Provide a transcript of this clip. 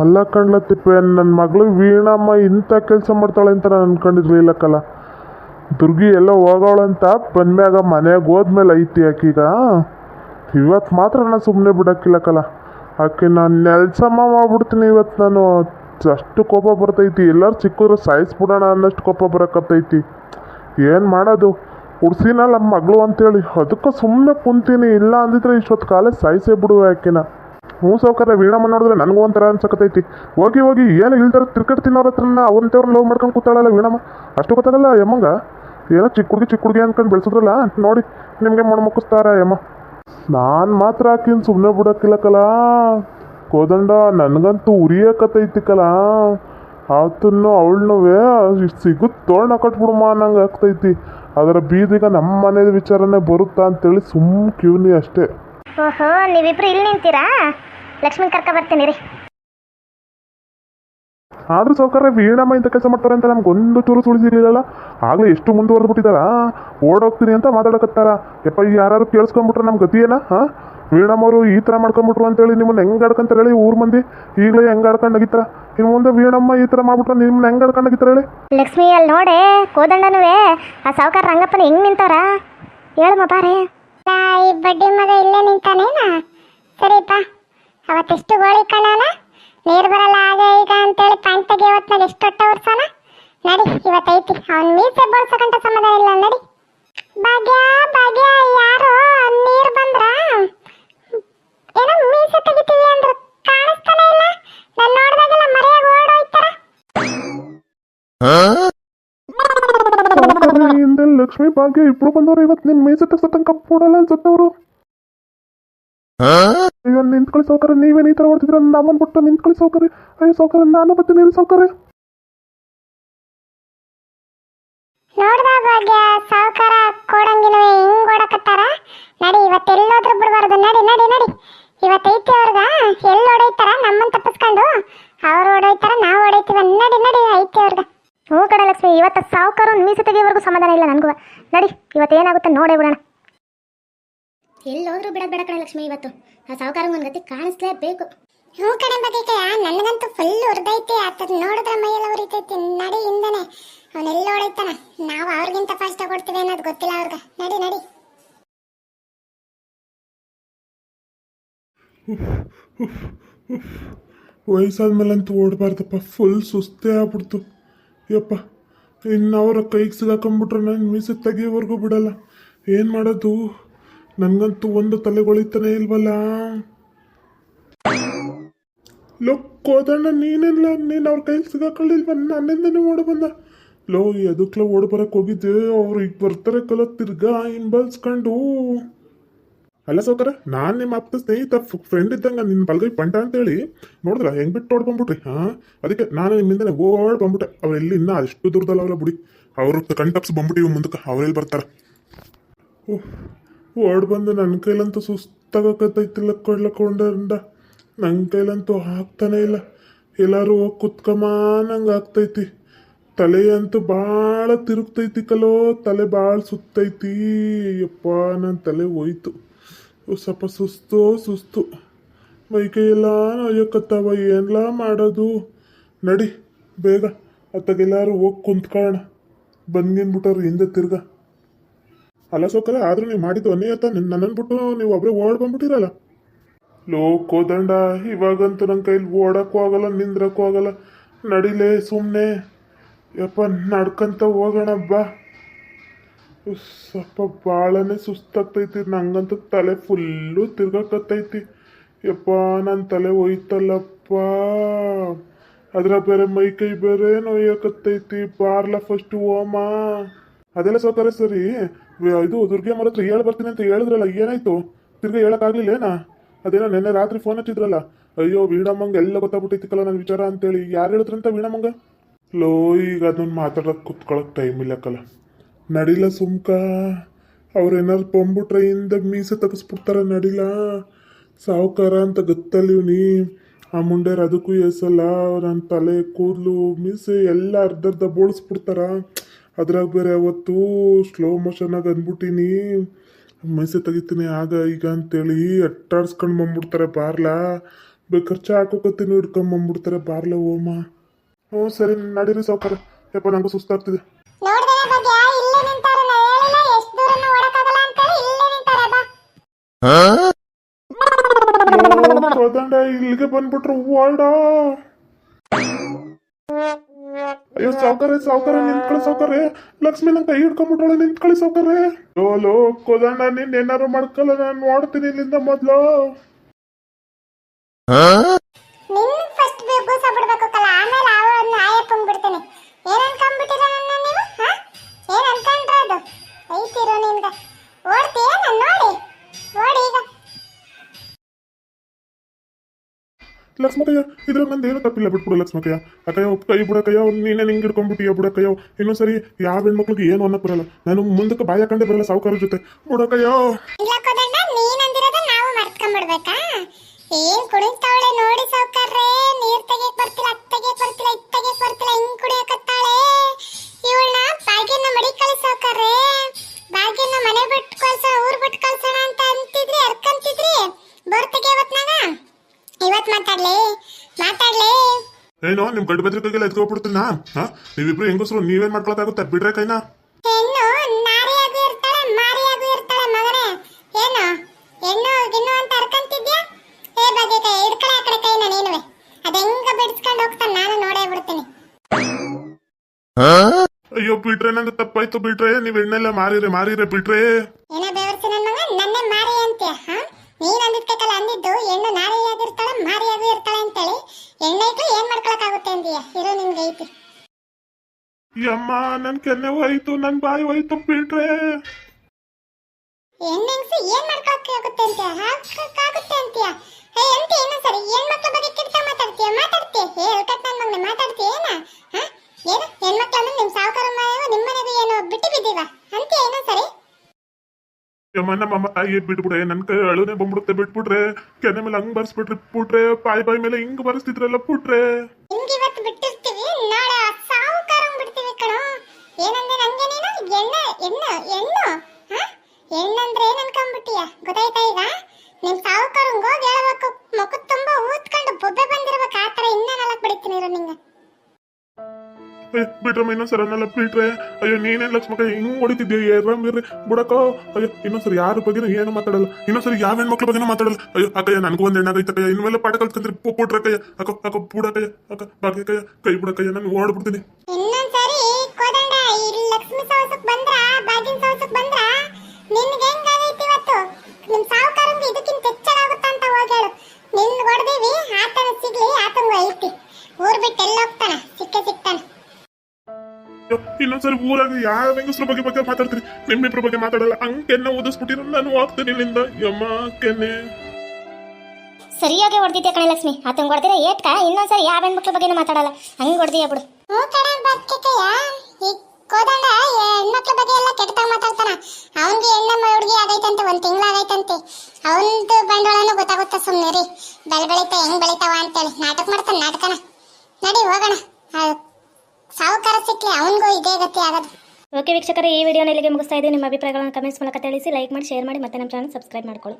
ಅಲ್ಲ ಕಣ್ಲ ತಿಪ್ಪೆ ನನ್ನ ಮಗಳು ವೀಣಮ್ಮ ಇಂಥ ಕೆಲಸ ಮಾಡ್ತಾಳೆ ಅಂತ ನಾನು ಅನ್ಕೊಂಡಿರ್ಲಿಲ್ಲಕ್ಕಲ್ಲ ದುರ್ಗಿ ಎಲ್ಲ ಹೋಗೋಳಂತ ಬಂದ್ಮ್ಯಾಗ ಮನೆಗೆ ಹೋದ್ಮೇಲೆ ಐತಿ ಆಕೀಗ. ಇವತ್ತು ಮಾತ್ರ ನಾನು ಸುಮ್ಮನೆ ಬಿಡಕ್ಕಿಲ್ಲಕ್ಕಲ್ಲ ಆಕೆ ನಾನು ನೆಲ್ಸಮ್ಮ ಮಾಡ್ಬಿಡ್ತೀನಿ ಇವತ್ತು ನಾನು. ಅಷ್ಟು ಕೋಪ ಬರ್ತೈತಿ. ಎಲ್ಲರೂ ಚಿಕ್ಕದ್ರು ಸಾಯಿಸ್ಬಿಡೋಣ ಅನ್ನಷ್ಟು ಕೋಪ ಬರಕತ್ತೈತಿ. ಏನು ಮಾಡೋದು? ಉಡ್ಸಿನಲ್ಲ ನಮ್ಮ ಮಗಳು ಅಂತೇಳಿ. ಅದಕ್ಕೆ ಸುಮ್ಮನೆ ಕುಂತೀನಿ. ಇಲ್ಲ ಅಂದಿದ್ರೆ ಇಷ್ಟೊತ್ತು ಕಾಲೇ ಸಾಯಿಸೇ ಬಿಡುವೆ ಆಕಿನ. ಹ್ಞೂ ಸೌಕರ್ಯ ವೀಣಮ್ಮ ನೋಡಿದ್ರೆ ನನಗೂ ಒಂಥರ ಅನ್ಸಕತೈತಿ. ಹೋಗಿ ಹೋಗಿ, ಏನು ಇಲ್ದಾರ ಕ್ರಿಕೆಟ್ ತಿನ್ನೋರ ಹತ್ರನ ಅವಂತವ್ರು ಲವ್ ಮಾಡ್ಕೊಂಡು ಕೂತಾಳಲ್ಲ ವೀಣಮ್ಮ? ಅಷ್ಟು ಗೊತ್ತಾಗಲ್ಲ ಯಮ್ಮಂಗ? ಏನೋ ಚಿಕ್ಕ ಹುಡುಗಿ ಚಿಕ್ಕ ಹುಡುಗಿ ಅನ್ಕೊಂಡು ಬೆಳೆಸಿದ್ರಲ್ಲ? ನೋಡಿ, ನಿಮಗೆ ಮುಕ್ಕಿಸ್ತಾರ ಯಮ್ಮ. ನಾನು ಮಾತ್ರ ಆಕಿನ ಸುಮ್ಮನೆ ಬಿಡಕ್ಕಿಲ್ಲಕಲ್ಲ ಕೋದಂಡ, ನನಗಂತೂ ಉರಿಯಕತೈತಿ ಕಲಾ. ಆತನ್ನು ಅವಳನ್ನೂ ಇಷ್ಟು ಸಿಗುತ್ತೆ ತೋರಣ ಕಟ್ಬಿಡಮ್ಮ ಅನ್ನಂಗೆ ಆಗ್ತೈತಿ. ಅದರ ಬೀದಿಗ ನಮ್ಮ ಮನೆಯ ವಿಚಾರನೇ ಬರುತ್ತಾ ಅಂತೇಳಿ ಸುಮ್ಮ ಕ್ಯೂನಿ ಅಷ್ಟೇ. ಓಹೋ, ನೀವಿಬ್ರು ಇಲ್ಲಿ ನಿಂತೀರಾ? ಲಕ್ಷ್ಮಿ ಕರ್ಕ ಬರ್ತೀನಿ ರೀ. ಆದ್ರೂ ಸೌಕರ್ಯ ವೀಣಮ್ಮ ಇಂಥ ಕೆಲಸ ಮಾಡ್ತಾರೆ ಅಂತ ನಮ್ಗೆ ಒಂದು ಚೂರು ಸುಳಿಸಿರಲಿಲ್ಲ ಆಗ್ಲೇ ಎಷ್ಟು ಮುಂದುವರೆದು ಬಿಟ್ಟಿದಾರ ಓಡೋಗ್ತೀನಿ ಅಂತ ಮಾತಾಡಕತ್ತಾರ. ಯಪ್ಪ ಯಾರು ಕೇಳಿಸ್ಕೊಂಡ್ಬಿಟ್ರೆ ನಮ್ಮ ಗತಿ ಏನ ಹಾಂ ವೀಣಮ್ಮವರು ಈ ಥರ ಮಾಡ್ಕೊಂಬಿಟ್ರು ಅಂತೇಳಿ ನಿಮ್ಮನ್ನ ಹೆಂಗೆ ಆಡ್ಕೊಂತಾರೆ ಹೇಳಿ ಊರ್ ಮಂದಿ? ಈಗಲೇ ಹೆಂಗೆ ಆಡ್ಕೊಂಡು ನಗಿತಾರ ಇನ್ನು ಮುಂದೆ ವೀಣಮ್ಮ ಈ ಥರ ಮಾಡ್ಬಿಟ್ರೆ ನಿಮ್ಮನ್ನ ಹೆಂಗೆ ಆಡ್ಕೊಂಡು ನಗಿತಾರ ಹೇಳಿ? ಲಕ್ಷ್ಮಿ ಅಲ್ಲಿ ನೋಡೆ ಕೋದಂಡನೂ ಆ ಸಾವುಕಾರ ರಂಗಪ್ಪನ ಹೆಂಗ್ ನಿಂತಾರ? ಹೇಳಮ್ಮ ಬಾರೆ. ಈ ಬಡ್ಡಿ ಮಗ ಇಲ್ಲೇ ನಿಂತಾನೇನಾ? ಸರಿಪ್ಪ. ಅವತ್ತೆಷ್ಟು ಗೋಳಿ ಕಣನ? ನೀರು ಬರಲ್ಲ ಆಗ ಈಗ ಅಂತೇಳಿ ಪ್ಯಾಂಟ್ ತೆಗಿಯವತ್ನಾಗ ಎಷ್ಟು ಹೊಟ್ಟೆ ಉರ್ಸೋಣ ನಡಿ, ಇವತ್ತೈತಿ. ಅವನ್ ಮೀಸೆ ಬೋಳ್ಸಕಂತ ಸಮಾಧಾನ ಇಲ್ಲ, ನಡಿ. ಭಾಗ್ಯ ಭಾಗ್ಯ, ಯಾರು ನೀರು ಬಂದ್ರ? ಏನೋ ಮೀಸೆ ತೆಗಿತೀವಿ ಅಂದ್ರು. ಕಾಣಿಸ್ತಾನೆ ಇಲ್ಲ. ನಾನು ನೋಡಿದಾಗೆಲ್ಲ ಮರೆಯಾಗ ಓಡೋಯ್ತಾರ. ಲಕ್ಷ್ಮಿ, ಭಾಗ್ಯ, ಇಬ್ರು ಬಂದವರು ಇವತ್ತು ನಿನ್ ಮೀಸೆ ತಗ್ಸೋ ತನಕ ಕೊಡಲ್ಲ ಅನ್ಸುತ್ತವ್ರು ಅಯ್ಯೋ ನಿಂತ್ಕೊಳ್ಳಿ ಸೌಕರ್ಯ ನೀವೇನು ಈ ತರ ಓಡ್ತಿದ್ರೆ ನಮ್ಮನ್ ಬಿಟ್ಟು ನಿಂತ್ಕೊಳ್ಳಿ ಸೌಕರ್ಯ. ಅಯ್ಯೋ ಸೌಕರ್ಯ ನಾನು ಬರ್ತೀನಿ ನೀನು ಸೌಕರ್ಯ. ನೋಡ್ದ ಭಾಗ್ಯ ಸಾವುಕಾರ ಕೊಡಂಗಿನವೆ ಹಿಂಗ್ ಓಡಕತ್ತಾರ? ನಡಿ ಇವತ್ತೆಲ್ಲೋದ್ರೂ ಬಿಡ್ಬಾರ್ದು. ನಡಿ ನಡಿ ನಡಿ. ಇವತ್ತೈತಿ ಅವ್ರಗ ಎಲ್ಲಿ ಓಡೈತಾರ ನಮ್ಮನ್ ತಪ್ಪಿಸ್ಕೊಂಡು ಅವ್ರು ಓಡೋಯ್ತಾರ ನಾವು ಓಡೈತೀವ ನಡಿ ನಡಿ ಐತಿ ಅವ್ರಗ. ಹ್ಞೂ ಕಡೆ ಲಕ್ಷ್ಮಿ ಇವತ್ತು ಸಾವುಕಾರ ಮೀಸೆ ತೆಗಿಯೋವರೆಗೂ ಸಮಾಧಾನ ಇಲ್ಲ ನನಗೂ ನಡಿ ಇವತ್ತೇನಾಗುತ್ತೆ ನೋಡೇ ಬಿಡೋಣ. ಎಲ್ಲೋದ್ರೂ ಬಿಡೋದು ಬೇಡ ಕಣೆ ಲಕ್ಷ್ಮಿ, ಇವತ್ತು. ಆ ಸಾವುಕಾರ ಒಂದು ಗತಿ ಕಾಣಿಸ್ಲೇಬೇಕು. ಹ್ಞೂ ಕಡೆ ಬಗ್ಗೆಕಯ್ಯ ನನಗಂತೂ ಫುಲ್ ಉರ್ದೈತೆ, ಆತದ್ ನೋಡಿದ್ರೆ ಮೈಯೆಲ್ಲ ಉರಿತೈತಿ ನಡಿ ಹಿಂದನೆ ಅವನೆಲ್ಲ ಓಡೈತಾನ ನಾವು ಅವ್ರಿಗಿಂತ ಫಾಸ್ಟ್ ಕೊಡ್ತೀವಿ ಅನ್ನೋದು ಗೊತ್ತಿಲ್ಲ ಅವ್ರಿಗೆ. ನಡಿ ನಡಿ. ವಯಸ್ಸಾದ್ಮೇಲಂತೂ ಓಡಬಾರ್ದಪ್ಪ ಫುಲ್ ಸುಸ್ತೇ ಆಗ್ಬಿಡ್ತು. ಯಪ್ಪ ಇನ್ನು ಅವರ ಕೈಗೆ ಸಿಗಾಕೊಂಬಿಟ್ರೆ ನಾನು ಮೀಸೆ ತೆಗಿಯೋವರೆಗೂ ಬಿಡಲ್ಲ. ಏನು ಮಾಡೋದು? ನನಗಂತೂ ಒಂದು ತಲೆಗೊಳಿತಾನೆ ಇಲ್ವಲ್ಲ? ಲೋ ಕೋದಣ್ಣ ನೀನೆಲ್ಲ ನೀನು ಅವ್ರ ಕೈಲಿ ಸಿಗಾಕೊಳ್ಳಿಲ್ವ? ನನ್ನಿಂದನೇ ಓಡಿ ಬಂದ. ಲೋ ಎದಕ್ಲ ಓಡ್ ಬರಕ್ಕೆ ಹೋಗಿದ್ದೆ. ಅವ್ರು ಈಗ ಬರ್ತಾರೆ ಕಲ ತಿರ್ಗಾ ಹಿಂಬಲ್ಸ್ಕೊಂಡು ಅಲ್ಲ ಸೌಕರ ನಾನು ನಿಮ್ಮ ಅಪ್ಪ ಸ್ನೇಹಿತ ಫ್ರೆಂಡ್ ಇದ್ದಂಗ ನಿನ್ನ ಬಲ್ಗೈ ಪಂಟ ಅಂತೇಳಿ ನೋಡಿದ್ರ? ಹೆಂಗ್ ಬಿಟ್ಟು ಓಡ್ ಬಂದ್ಬಿಟ್ರಿ ಹಾ? ಅದಕ್ಕೆ ನಾನು ನಿಮ್ಮಿಂದನೇ ಓಡ್ ಬಂದ್ಬಿಟ್ಟೆ. ಅವ್ರು ಎಲ್ಲಿ ಇನ್ನೂ ಅಷ್ಟು ದೂರದಲ್ಲ ಅವರ ಬಿಡಿ. ಅವರು ಕಣ್ತಪ್ಸ್ ಬಂದ್ಬಿಟ್ಟಿವಿ ಮುಂದಕ್ಕೆ ಅವರೆಲ್ಲಿ ಬರ್ತಾರೆ? ಉಫ್, ಓಡ್ ಬಂದು ನನ್ನ ಕೈಲಂತೂ ಸುಸ್ತಾಗತ್ತೈತಿಲ್ಲ ಕೊಳ್ಳಕೊಂಡ ನನ್ನ ಕೈಲಂತೂ ಆಗ್ತಾನೆ ಇಲ್ಲ. ಎಲ್ಲರೂ ಹೋಗಿ ಕುತ್ಕಮಾನಂಗೆ ಆಗ್ತೈತಿ. ತಲೆ ಅಂತೂ ಭಾಳ ತಿರುಗ್ತೈತಿ ಕಲೋ, ತಲೆ ಭಾಳ ಸುತ್ತೈತಿ. ಯಪ್ಪ ನನ್ನ ತಲೆ ಹೋಯ್ತು. ಸ್ವಲ್ಪ ಸುಸ್ತು ಸುಸ್ತು. ಮೈಕೈಯೆಲ್ಲ ನೋಯಕತ್ತಾವ, ಏನ್ಲ ಮಾಡೋದು? ನಡಿ, ಬೇಗ. ಅತ್ತಾಗೆಲ್ಲರೂ ಹೋಗಿ ಕುಂತ್ಕೊಳ್ಳೋಣ ಬಂದ್ಗಿನ್ಬಿಟ್ಟವ್ರು ಹಿಂದೆ ತಿರ್ಗ. ಅಲ್ಲ ಸೌಕರ್ಯ ಆದ್ರೂ ನೀವು ಮಾಡಿದ್ದು ಆತ ನನ್ನನ್ನು ಬಿಟ್ಟು ನೀವು ಒಬ್ಬರೇ ಓಡ್ ಬಂದ್ಬಿಟ್ಟಿರಲ್ಲ. ಲೋಕೋ ದಂಡ ಇವಾಗಂತೂ ನನ್ನ ಕೈಲಿ ಓಡಕ್ಕೂ ಆಗಲ್ಲ, ನಿಂದ್ರಕ್ಕೂ ಆಗಲ್ಲ. ನಡಿಲೇ ಸುಮ್ಮನೆ ಯಪ್ಪ, ನಡ್ಕಂತ ಹೋಗೋಣ ಬಾ. ಸ್ವಲ್ಪ ಭಾಳನೇ ಸುಸ್ತಾಗ್ತೈತಿ. ನಂಗಂತೂ ತಲೆ ಫುಲ್ಲು ತಿರ್ಗಾಕತ್ತೈತಿ. ಯಪ್ಪ ನನ್ನ ತಲೆ ಹೋಯ್ತಲ್ಲಪ್ಪ ಅದ್ರ ಬೇರೆ ಮೈ ಕೈ ಬೇರೆ ನೋಯಕತ್ತೈತಿ ಬಾರ್ಲ ಫಸ್ಟ್ ಓಮ. ಅದೆಲ್ಲ ಸೌಕರ್ಯ ಸರಿ. ಇದು ದುರ್ಗೆ ಮರ ಹತ್ರ ಹೇಳಿ ಬರ್ತೀನಿ ಅಂತ ಹೇಳಿದ್ರಲ್ಲ, ಏನಾಯ್ತು? ತಿರ್ಗಾ ಹೇಳಕ್ಕಾಗ್ಲಿಲ್ಲೇನಾ ಅದೇನೋ ನಿನ್ನೆ ರಾತ್ರಿ ಫೋನ್ ಹಚ್ಚಿದ್ರಲ್ಲ. ಅಯ್ಯೋ, ವೀಣಮ್ಮಂಗೆ ಎಲ್ಲ ಗೊತ್ತಾಗ್ಬಿಟ್ಟಿತ್ತಲ್ಲ ನನ್ನ ವಿಚಾರ ಅಂತೇಳಿ. ಯಾರು ಹೇಳಿದ್ರಂತ ವೀಣಮ್ಮಂಗ? ಲೋ, ಈಗ ಅದನ್ನ ಮಾತಾಡೋಕೆ ಕುತ್ಕೊಳಕ್ ಟೈಮ್ ಇಲ್ಲಕ್ಕಲ್ಲ ನಡಿಲ್ಲ ಸುಮ್ಕ. ಅವ್ರು ಪೊಂಬು ಹಿಂದೆ ಮೀಸೆ ತೆಗೆಸ್ಬಿಡ್ತಾರ ನಡಿಲ್ಲ ಸಾವುಕಾರ ಅಂತ ಗೊತ್ತಲ್ಲಿವ್ನಿ ಆ ಮುಂಡೇರ್ ಅದಕ್ಕೂ ಎಸಲ್ಲ ನನ್ನ ತಲೆ ಕೂದಲು, ಮೀಸೆ ಎಲ್ಲ ಅರ್ಧ ಅರ್ಧ ಬೋಳಿಸ್ಬಿಡ್ತಾರ. ಅದ್ರಾಗ ಬೇರೆ ಅವತ್ತು ಸ್ಲೋ ಮೋಷನಾಗ ಅಂದ್ಬಿಟ್ಟಿನಿ. ಮೈಸೆ ತೆಗಿತೀನಿ ಆಗ ಈಗ ಅಂತೇಳಿ ಅಟ್ಟಾಡ್ಸ್ಕೊಂಡು ಬಂದ್ಬಿಡ್ತಾರೆ ಬಾರ್ಲಾ. ಬೇಕಾದ್ರೆ ಚಾ ಹಾಕೋಕತ್ತೀನಿ ಹಿಡ್ಕೊಂಬಂದ್ಬಿಡ್ತಾರೆ ಬಾರ್ಲ ಓಮ. ಹ್ಞೂ ಸರಿ ನಡೀರಿ ಸೌಕರ್ಯ ಯಪ್ಪ ನಂಗೂ ಸುಸ್ತಾಗ್ತಿದೆ. ಇಲ್ಲಿಗೆ ಬಂದ್ಬಿಟ್ರು ಇಲ್ಲೇ ಅಯ್ಯೋ ಸಾವ್ಕಾರೆ ಸಾವ್ಕಾರ ನಿಂತ್ಕೊಳ್ಳಿ ಸಾವ್ಕಾರೆ ಲಕ್ಷ್ಮಿ ನಂಗೆ ಕೈ ಹಿಡ್ಕೊಂಡ್ಬಿಟ್ರಳೆ ನಿಂತ್ಕೊಳ್ಳಿ ಸಾವ್ಕಾರೆ ಲೋ ಲೋ ಕೋದಂಡ ನಿನ್ನ ಏನಾರು ಮಾಡ್ಕೊಳ್ಳ ನಾನು ನೋಡ್ತೀನಿ ಇಲ್ಲಿಂದ ಮೊದ್ಲು. ಲಕ್ಷ್ಮಕಯ್ಯ ಇದ್ರ ನಂದು ಏನು ತಪ್ಪಿಲ್ಲ ಬಿಟ್ಬಿಡು ಲಕ್ಷ್ಮಕಯ್ಯ. ಅಕ್ಕಯ್ಯ ಕೈ ಬಿಡಕಯ್ಯ ನೀನೇ ನಿಂಗೆ ಹಿಡ್ಕೊಂಡ್ಬಿಟ್ಟಿಯ ಬಿಡಕಯ್ಯ? ಇನ್ನೊಂದ್ಸರಿ ಯಾವ ಹೆಣ್ಮಕ್ಳಿಗೆ ಏನು ಅನ್ನಕ್ ಬರಲ್ಲ. ನಾನು ಮುಂದಕ್ಕೆ ಬಾಯ ಕಂಡೆ ಬರಲ್ಲ ಸಾವುಕಾರ ಜೊತೆ. ಬಿಡಕಯ್ಯೋ! ಏನ್ ಕುಡಿತಾವಳೆ ನೋಡಿ ಸಾವ್ಕಾರ್ರೆ ಏನೋ ನಿಮ್ ಗಡ್ ಬೆದ್ರಿಕೆಗೆಲ್ಲ ಎತ್ಕೊಬಿಡ್ತೀನಿ ನಾ. ಹಾ? ನೀವಿಬ್ರು ಹೆಂಗಸ್ರು ನೀವೇನ್ ಮಾಡ್ಕೊಳಕಾಗುತ್ತೆ ಬಿಡ್ರೆ ಕೈನಾ? ಅಂತ ಅಯ್ಯೋ ಬಿಟ್ರೆ ನಂಗೆ ತಪ್ಪಾಯ್ತು ಬಿಟ್ರೆ ನೀವ್ ಎಣ್ಣೆಲ್ಲ ಮಾರಿರೆ ಮಾರಿರೆ ಬಿಟ್ರೆ ಏನೋ ಬೇವರ್ತಿ ನನ್ನ ಮಗ? ನನ್ನೇ ಮಾರಿ ಅಂತೀಯ ಹಾ? ನೀನ್ ಅಂದಿದ್ದಕ್ಕಲ್ಲ ಅಂದಿದ್ದು ಹೆಣ್ಣು ನಾರಿಯಾಗಿರ್ತಾಳೆ ಮಾರಿಯಾಗೂ ಇರ್ತಾಳೆ ಅಂತೇಳಿ ಏನು ಏನ್ ಮಾಡ್ಕೊಳಕ್ಕಾಗುತ್ತೆ ಅಂದೀಯ? ಇರೋ ನಿನ್ಗೆ ಐತಿ. ಯಮ್ಮ ನನ್ ಕೆನ್ನೆ ಹೋಯ್ತು ನನ್ ಬಾಯಿ ಹೋಯ್ತು ಬಿಟ್ರೆ ಹೆಣ್ಣೆಂಗ್ಸು ಏನ್ ಮಾಡ್ಕೊಳಕ್ಕಾಗುತ್ತೆ ಅಂತೀಯ ಹಾಕಾಗುತ್ತೆ ಅಂತೀಯ ಹೇ ಎಂತ ಸರಿ ಏನ್ ಮಕ್ಳ ಬಗ್ಗೆ ಕೆಟ್ಟ ಮಾತಾಡ್ತೀಯ? ಮಾತಾಡ್ತೀಯ? ಹೇ ಎಲ್ಕಟ್ ನನ್ ಮಗನೆ ಮಾತಾಡ್ತೀಯ ಏನ? ಹಾ? ಏನು? ಹೆಣ್ಮಕ್ಳು ಅಂದ್ರೆ ನಿಮ್ ಸಾವುಕಾರ ಮನೆಗೂ ನಿಮ್ಮ ಮನೆಗೂ ಏನು ಬಿಟ್ಟು ಬಿದ್ದೀವ? ಅಂತೀಯ ಇನ್ನೊಂದ್ಸರಿ? ಯಮ್ಮ, ನಮ್ಮ ತಾಯಿ ಬಿಟ್ಬಿಡ್ರೆ ನನ್ ಕೈ ಅಳುನೆ ಬಂದ್ಬಿಡುತ್ತೆ ಬಿಟ್ಬಿಟ್ರೆ ಕೆನೆ ಮೇಲೆ ಹಂಗ್ ಬರ್ಸ್ಬಿಟ್ರಿ ಪುಟ್ರೆ ಬಾಯಿ ಬಾಯಿ ಮೇಲೆ ಹಿಂಗ್ ಬರ್ಸ್ತಿದ್ರಲ್ಲ ನಿಮ್ಗೆ ಇವತ್ತು ಬಿಟ್ರಮ್ಮ ಇನ್ನೊಂದ್ಸಲ ಅನ್ನಲ್ಲ ಬಿಟ್ರೆ ಅಯ್ಯೋ, ನೀನೇ ಲಕ್ಷ್ಮಕ್ಕ ಹಿಂಗ್ ಹೊಡಿತಿದ್ಯಾ ಏರ್ರಿ ಬುಡಕೋ ಅಯ್ಯೋ ಇನ್ನೊಂದ್ಸರಿ ಯಾರ ಬಗ್ಗೆ ಏನು ಮಾತಾಡಲ್ಲ. ಇನ್ನೊಂದ್ಸರಿ ಯಾವ ಹೆಣ್ಮಕ್ಳ ಬಗ್ಗೆ ಮಾತಾಡಲ್ಲ. ಅಯ್ಯೋ, ಅಕ್ಕಯ್ಯ, ನನಗೂ ಒಂದ್ ಹೆಣ್ಣಾಗೈತೆ ಕಯ್ಯ ಇನ್ಮೇಲೆ ಪಾಠ ಕಲ್ತ್ಕೊಂಡ್ರಿ ಪುಟ್ರಕ್ಕಯ್ಯ. ಕಯ್ಯ ಅಕ್ಕ ಅಕ್ಕ ಬುಡಕಯ್ಯ ಅಕ್ಕ ಬಾಗಿಕಯ್ಯ ಕೈ ಬುಡಕಯ್ಯ ನಾನು ಓಡ್ಬಿಡ್ತೀನಿ. ಇನ್ನೊಂದ್ಸರಿ ಕೋದಂಡ, ಈ ಲಕ್ಷ್ಮಿ ಸವಸಕ್ ಬಂದ್ರ, ಬಾಜಿನ ಸವಸಕ್ ಬಂದ್ರ? ನಿನ್ಗೆ ಹೆಂಗಾಗೈತಿ ಇವತ್ತು ನಿಮ್ ಸಾವುಕಾರಂಗೆ ಇದಕ್ಕಿಂತ ಹೆಚ್ಚಾಗುತ್ತೆ ಅಂತ ಹೋಗಿ ಹೇಳು ನಿನ್ ಹೊಡೆದಿವಿ ಆತನ ಸಿಗ್ಲಿ ಆತಂಗೂ ಐತಿ ಊರ್ ಬಿಟ್ಟು ಎಲ್ಲ ಹೋಗ್ತಾನ ಸಿಕ್ಕ ಸಿಗ್ತಾನ ಇನ್ನೊಂದ್ಸರಿ ಊರಾಗ ಯಾವ ಹೆಂಗಸ್ರ ಬಗ್ಗೆ ಬಗ್ಗೆ ಮಾತಾಡ್ತೀನಿ ನಿಮ್ಮಿಬ್ರ ಬಗ್ಗೆ ಮಾತಾಡಲ್ಲ ಹಂಗ್ ಕೆನ್ನೆ ಓದಿಸ್ಬಿಟ್ಟಿರೋ ನಾನು ಹೋಗ್ತೀನಿ ಇಲ್ಲಿಂದ ಯಮ್ಮ ಕೆನ್ನೆ ಸರಿಯಾಗಿ ಹೊಡೆದಿದ್ದೆ ಕಣೆ ಲಕ್ಷ್ಮಿ? ಆತಂಗೆ ಹೊಡೆದಿರ ಏಟ್ಕ? ಇನ್ನೊಂದ್ಸರಿ ಯಾವ ಹೆಣ್ಮಕ್ಳ ಬಗ್ಗೆ ಮಾತಾಡಲ್ಲ. ಹಂಗೆ ಹೊಡೆದಿಯ ಬಿಡು. ಹ್ಞೂ ಕಣ ಈ ಕೋದಂಡ ಹೆಣ್ಮಕ್ಳ ಬಗ್ಗೆ ಎಲ್ಲ ಕೆಟ್ಟದಾಗ ಮಾತಾಡ್ತಾನ. ಅವನ್ಗೆ ಹೆಣ್ಣಮ್ಮ ಹುಡುಗಿ ಆಗೈತಂತೆ ಒಂದ್ ತಿಂಗಳಾಗೈತಂತೆ ಅವಂದು ಬಂಡವಾಳನೂ ಗೊತ್ತಾಗುತ್ತ ಸುಮ್ಮನೆ ರೀ. ಬೆಳೆ ಬೆಳೀತಾ ಹೆಂಗ್ ಬೆಳಿತಾವ ಅಂತೇಳಿ ನಾಟಕ ಮಾಡ್ತಾನೆ ನಾಟಕನ. ನಡಿ ಹೋಗೋಣ. ಸಾವುಕಾರ ಸಿಕ್ಲಿ ಅವನಿಗೂ ಇದೇ ಗತಿ ಆಗದು. ಓಕೆ ವೀಕ್ಷಕರೇ, ಈ ವಿಡಿಯೋನ ಇಲ್ಲಿಗೆ ಮುಗಿಸ್ತಾ ಇದ್ದೀವಿ ನಿಮ್ಮ ಅಭಿಪ್ರಾಯಗಳನ್ನು ಕಮೆಂಟ್ಸ್ ಮೂಲಕ ತಿಳಿಸಿ ಲೈಕ್ ಮಾಡಿ ಶೇರ್ ಮಾಡಿ, ಮತ್ತೆ ನಮ್ಮ ಚಾನಲ್ ಸಬ್ಸ್ಕ್ರೈಬ್ ಮಾಡ್ಕೊಳ್ಳಿ.